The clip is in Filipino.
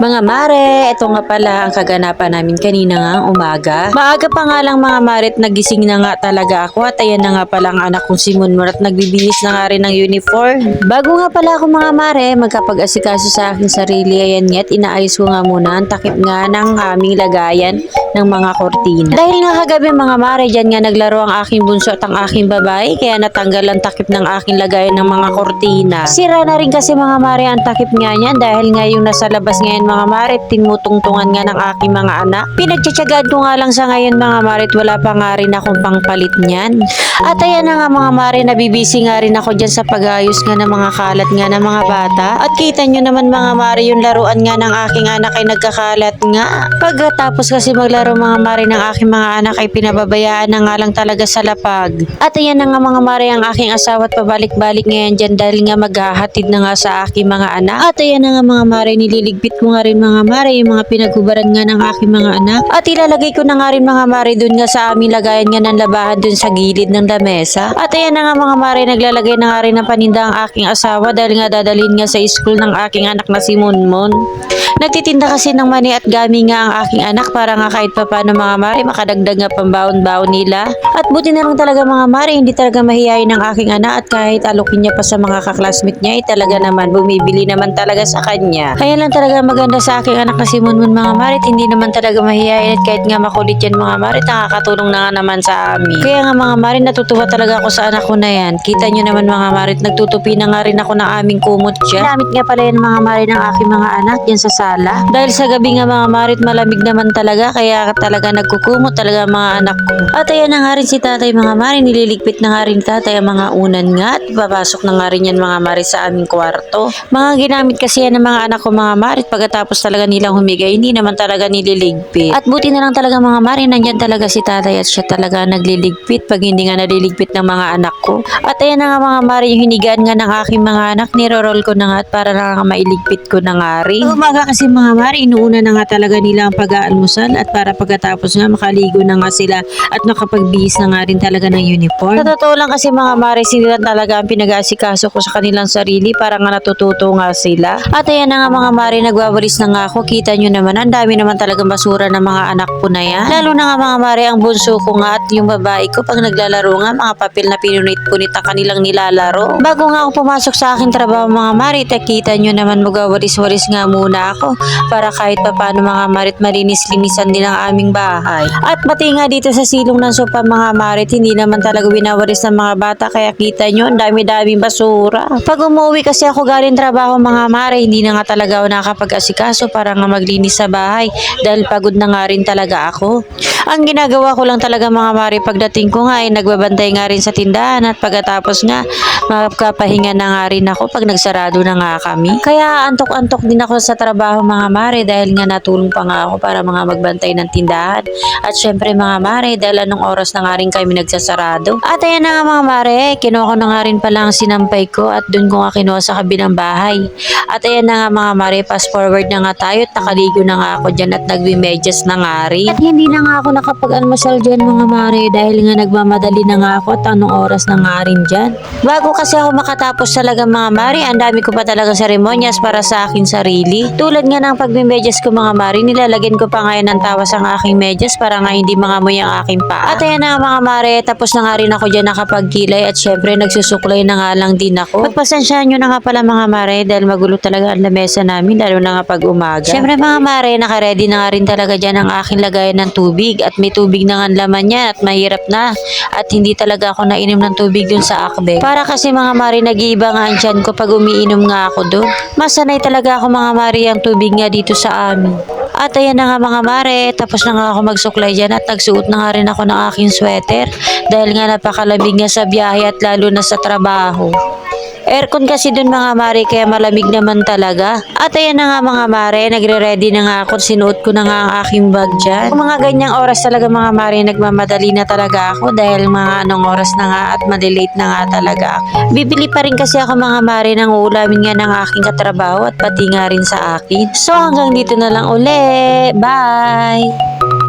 Mga mare, ito nga pala ang kaganapan namin kanina nga umaga. Maaga pa nga lang mga mare nagising na nga talaga ako at ayan na nga pala ang anak kong si Munmur at nagbibihis na nga rin ng uniform. Bago nga pala ako mga mare, magkapag-asikaso sa aking sarili, ayan nga at inaayos ko nga muna ang takip nga ng aming lagayan ng mga kortina. Dahil nga kagabi mga mare, dyan nga naglaro ang aking bunso at ang aking babae, kaya natanggal ang takip ng aking lagayan ng mga kortina. Sira na rin kasi mga mare ang takip nga niyan dahil nga yung nasa labas ngayon mga mare, tinutungtungan nga ng aking mga anak. Pinagtsatsagaan ko nga lang sa ngayon mga mare at wala pa nga rin akong pangpalit niyan. At ayan na nga mga mare, nabibisi nga rin ako dyan sa pag-ayos nga ng mga kalat nga ng mga bata. At kita nyo naman mga mare, yung laruan nga ng aking anak ay nagkakalat nga. Pagkatapos kasi maglaro mga mare ng aking mga anak ay pinababayaan na nga lang talaga sa lapag. At ayan na nga mga mare ang aking asawa at pabalik-balik ngayon dyan dahil nga maghahatid na nga sa aking mga anak. At ayan na nga mga mare, nililigpit ko nga rin mga mare yung mga pinaghubaran nga ng aking mga anak. At ilalagay ko na nga rin mga mare dun nga sa aming lagayan nga ng labahan dun sa gilid ng lamesa. At ayan na nga mga mare, naglalagay na nga rin ng paninda ang aking asawa dahil nga dadalhin nga sa school ng aking anak na si Monmon. Nagtitinda kasi ng mani at gami nga ang aking anak para nga kahit pa paano mga mare makadagdag nga pambaon-baon nila. At buti na lang talaga mga mare, hindi talaga mahihayin ng aking anak at kahit alokin niya pa sa mga kaklasmate niya, ay talaga naman bumibili naman talaga sa kanya. Kaya lang talaga maganda sa aking anak na si Munmun mga mare, at hindi naman talaga mahihayin at kahit nga makulit yan mga mare, nakakatulong na nga naman sa amin. Kaya nga mga mare, natutuwa talaga ako sa anak ko na yan. Kita niyo naman mga mare, nagtutupi na nga rin ako ng aming kumot dyan. Ginamit nga pala yan mga mare ng aking mga anak dyan sa sala. Dahil sa gabi nga mga mare, at malamig naman talaga, kaya talaga nagkukumot talaga mga anak ko. At ayan na nga rin si tatay mga mare, nililigpit na nga rin tatay ang mga unan nga at papasok na nga rin yan mga mare sa aming kwarto. Mga ginamit kasi yan ng mga anak ko mga mare at pagkatapos talaga nilang humigay, hindi naman talaga nililigpit. At buti na lang talaga mga mare, nandyan talaga si tatay at siya talaga nagliligpit pag hindi nga naliligpit ng mga anak ko. At ayan na nga mga mare, yung hinigaan nga ng aking mga anak, niroroll ko na nga at para na nga mailigpit ko na nga rin. Umaga kasi mga mare, inuuna na nga talaga nila ang pag-aalmusal at para pagkatapos nga makaligo na nga sila at nakapagbihis na nga rin talaga ng uniform. Sa totoo lang kasi mga mare, sila talaga ang pinag-aasikaso ko sa kanilang sarili para nga natututo nga sila. At ayan na nga mga mare, nagwawalis na nga ako. Kita nyo naman, ang dami naman talagang basura ng mga anak ko na yan. Lalo na nga mga mare, ang bunso ko nga at yung babae ko pag naglalaro nga, mga papel na pinunit-punit ang kanilang nilalaro. Bago nga ako pumasok sa aking trabaho mga mare, kita nyo naman magwawalis-walis nga muna ako para kahit pa paano mga marit malinis-linisan din ang aming bahay. At pati nga dito sa silong ng sopa mga marit, hindi naman talaga winawalis ng mga bata kaya kita nyo, ang dami-daming basura. Pag umuwi kasi ako galing trabaho mga mare, hindi na nga talaga ako nakapag-asikaso para nga maglinis sa bahay dahil pagod na nga rin talaga ako. Ang ginagawa ko lang talaga mga mare pagdating ko nga ay nagbabantay nga rin sa tindahan at pagkatapos nga magkapahinga na nga rin ako pag nagsarado na nga kami. Kaya antok-antok din ako sa trabaho mga mare dahil nga natulong pa nga ako para mga magbantay ng tindahan. At syempre mga mare dahil anong oras na nga rin kami nagsasarado. At ayan na nga mga mare, kinuha ko na nga rin pala ang sinampay ko at doon ko nga kinuha sa kabilang bahay. At ayan na nga mga mare, fast forward na nga tayo at nakaligo na nga ako dyan at nagbimedyas na nga rin. At hindi na nga ako nakapag-almasal dyan mga mare dahil nga nagmamadali na nga ako at anong oras na nga rin dyan. Bago kasi ako makatapos talaga mga mare, ang dami ko pa talaga seremonyas para sa akin sarili. Tulad nga ng pagbimedyas ko mga mare, nilalagyan ko pa ngayon ng tawas ang aking medyas para nga hindi mangamoy ang aking paa. At ayan na mga mare, tapos na nga rin ako dyan nakapagkilay at syempre nagsusuklay na nga lang din ako. Pagpasensyahan nyo na nga pala mga mare dahil magulo talaga ang lamesa namin lalo na nga pag umaga. Syempre mga mare, nakaredy na nga rin talaga dyan ang aking lagayan ng tubig may tubig na ang laman yan at mahirap na at hindi talaga ako nainom ng tubig dun sa akbe. Para kasi mga mare, nag-iiba nga ang ko pag umiinom nga ako dun. Masanay talaga ako mga mare ang tubig nga dito sa amin. At ayan na nga mga mare, tapos na nga ako magsuklay dyan at nagsuot na nga rin ako ng aking sweater dahil nga napakalamig nga sa biyahe at lalo na sa trabaho. Aircon kasi dun mga mare kaya malamig naman talaga. At ayan na nga mga mare, nagre-ready na nga ako. Sinuot ko na nga ang aking bag dyan. Mga ganyang oras talaga mga mare, nagmamadali na talaga ako dahil mga anong oras na nga at madelate na nga talaga. Bibili pa rin kasi ako mga mare ng ulamin nga ng aking katrabaho at pati nga rin sa akin. So hanggang dito na lang uli. Bye!